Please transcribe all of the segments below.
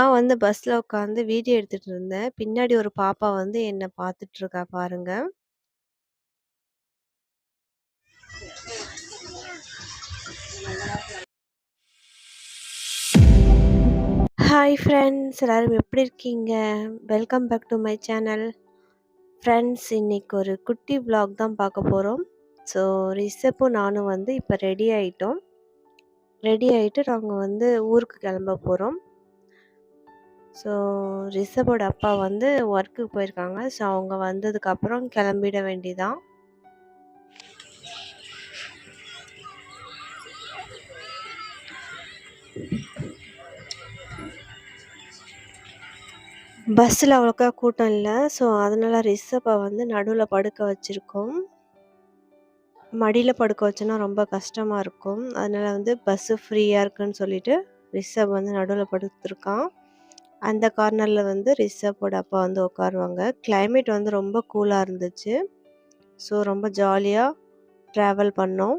நான் வந்து பஸ்ல உட்காந்து வீடியோ எடுத்துட்டு இருந்தேன். பின்னாடி ஒரு பாப்பா வந்து என்ன பாத்துட்டு இருக்கா பாருங்க. ஹாய் ஃப்ரெண்ட்ஸ் எல்லாரும் எப்படி இருக்கீங்க? Welcome back to my channel. Friends இன்னைக்கு ஒரு குட்டி vlog தான் பார்க்க போறோம். ஸோ ரிஷப்பும் நானும் வந்து இப்போ ரெடி ஆயிட்டோம். ரெடி ஆயிட்டு நாங்கள் வந்து ஊருக்கு கிளம்ப போறோம். ஸோ ரிஷபோட அப்பா வந்து ஒர்க்குக்கு போயிருக்காங்க. ஸோ அவங்க வந்ததுக்கப்புறம் கிளம்பிட வேண்டிதான் பஸ்ஸில் அவ்வளோக்கா கூட்டம் இல்லை ஸோ அதனால் ரிஷப்பை வந்து நடுவில் படுக்க வச்சிருக்கோம். மடியில் படுக்க வச்சோன்னா ரொம்ப கஷ்டமாக இருக்கும். அதனால வந்து பஸ்ஸு ஃப்ரீயாக இருக்குன்னு சொல்லிட்டு ரிஷப் வந்து நடுவில் படுத்துருக்கான். அந்த கார்னரில் வந்து ரிஷப்போட அப்பா வந்து உட்காருவாங்க. கிளைமேட் வந்து ரொம்ப கூலாக இருந்துச்சு. ஸோ ரொம்ப ஜாலியாக ட்ராவல் பண்ணோம்.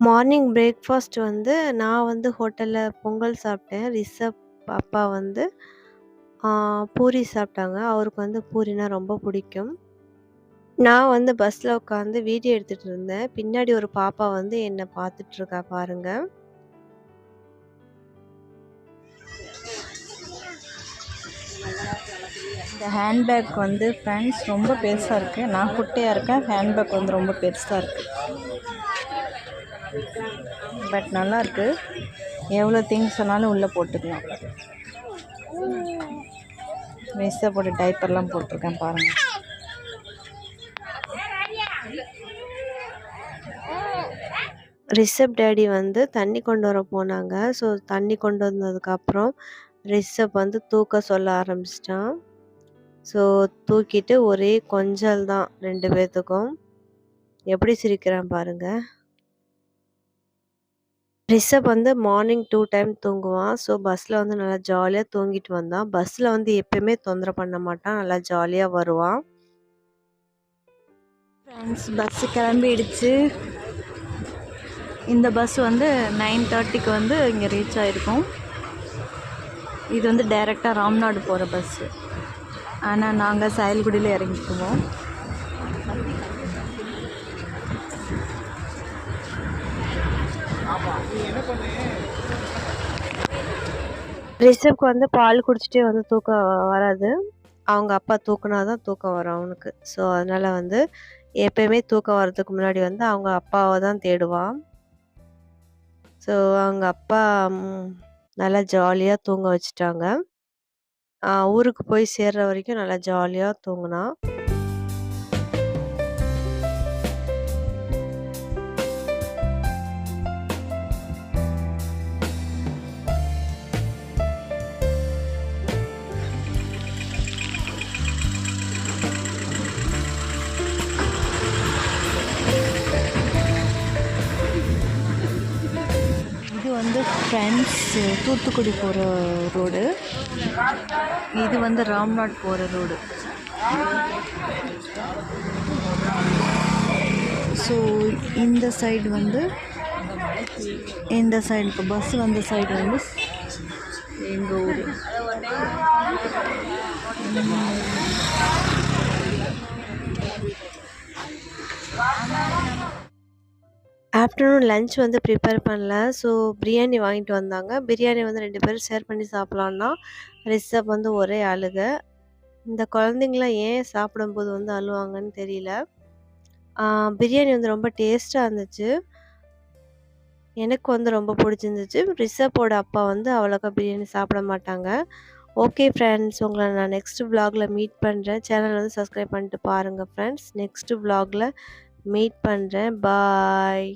மார்னிங் பிரேக்ஃபாஸ்ட் வந்து நான் வந்து ஹோட்டலில் பொங்கல் சாப்பிட்டேன். ரிஷப் அப்பா வந்து பூரி சாப்பிட்டாங்க. அவருக்கு வந்து பூரினா ரொம்ப பிடிக்கும். நான் வந்து பஸ்ஸில் உட்காந்து வீடியோ எடுத்துகிட்டு இருந்தேன். பின்னாடி ஒரு பாப்பா வந்து என்னை பார்த்துட்ருக்கா பாருங்கள் இந்த ஹேண்ட்பேக் வந்து ஃப்ரெண்ட்ஸ் ரொம்ப பெருசாக இருக்குது நான் குட்டையாக இருக்கேன். ஹேண்ட்பேக் வந்து ரொம்ப பெருசாக இருக்குது பட் நல்லாயிருக்கு எவ்வளோ திங்ஸ் வேணாலும் உள்ளே போட்டுக்கலாம். வேஸ்ட்டாக போட்டு டைப்பர்லாம் போட்டிருக்கேன் பாருங்கள் ரிஷப் டேடி வந்து தண்ணி கொண்டு வர போனாங்க. ஸோ தண்ணி கொண்டு வந்ததுக்கப்புறம் ரிஷப் வந்து தூக்க சொல்ல ஆரம்பிச்சிட்டான். ஸோ தூக்கிட்டு ஒரே கொஞ்சல் தான் ரெண்டு பேர்த்துக்கும் எப்படி சிரிக்கிறான் பாருங்க. ரிஷப் வந்து மார்னிங் டூ டைம் தூங்குவான். ஸோ பஸ்ஸில் வந்து நல்லா ஜாலியாக தூங்கிட்டு வந்தான். பஸ்ஸில் வந்து எப்பயுமே தொந்தரவு பண்ண மாட்டான். நல்லா ஜாலியாக வருவான். ஃப்ரெண்ட்ஸ் பஸ்ஸு கிளம்பிடுச்சு இந்த பஸ் வந்து நைன் தேர்ட்டிக்கு வந்து இங்கே ரீச் ஆகிருக்கும் இது வந்து டைரெக்டாக ராம்நாடு போகிற பஸ்ஸு ஆனால் நாங்கள் சயல்குடியில் இறங்கிக்குவோம் ரிஷப்க்கு வந்து பால் குடிச்சிட்டே வந்து தூக்கம் வராது. அவங்க அப்பா தூக்குனா தான் தூக்கம் வரும் அவனுக்கு. ஸோ அதனால வந்து எப்பயுமே தூக்கம் வர்றதுக்கு முன்னாடி வந்து அவங்க அப்பாவை தான் தேடுவான். ஸோ அவங்க அப்பா நல்லா ஜாலியாக தூங்க வச்சுட்டாங்க. ஊருக்கு போய் சேர்ற வரைக்கும் நல்லா ஜாலியாக தூங்கினா. வந்து ஃப்ரெண்ட்ஸ் தூத்துக்குடி போகிற ரோடு இது வந்து ராம்நாட் போகிற ரோடு ஸோ இந்த சைடு வந்து இந்த சைடு இப்போ பஸ் வந்த சைடு வந்து எங்கள் ஊர். ஆஃப்டர்நூன் லஞ்ச் வந்து ப்ரிப்பேர் பண்ணல. ஸோ பிரியாணி வாங்கிட்டு வந்தாங்க. பிரியாணி வந்து ரெண்டு பேரும் ஷேர் பண்ணி சாப்பிட்லான்னா ரிஷப் வந்து ஒரே அழுக. இந்த குழந்தைங்களாம் ஏன் சாப்பிடும்போது வந்து அழுவாங்கன்னு தெரியல. பிரியாணி வந்து ரொம்ப டேஸ்ட்டாக இருந்துச்சு. எனக்கு வந்து ரொம்ப பிடிச்சிருந்துச்சு. ரிஷப்போட அப்பா வந்து அவ்வளோக்கா பிரியாணி சாப்பிட மாட்டாங்க. ஓகே ஃப்ரெண்ட்ஸ் உங்களை நான் நெக்ஸ்ட் vlogல மீட் பண்ணுறேன் சேனல் வந்து சப்ஸ்கிரைப் பண்ணிட்டு பாருங்கள் ஃப்ரெண்ட்ஸ். நெக்ஸ்ட் vlogல மீட் பண்ணுறேன் பாய்.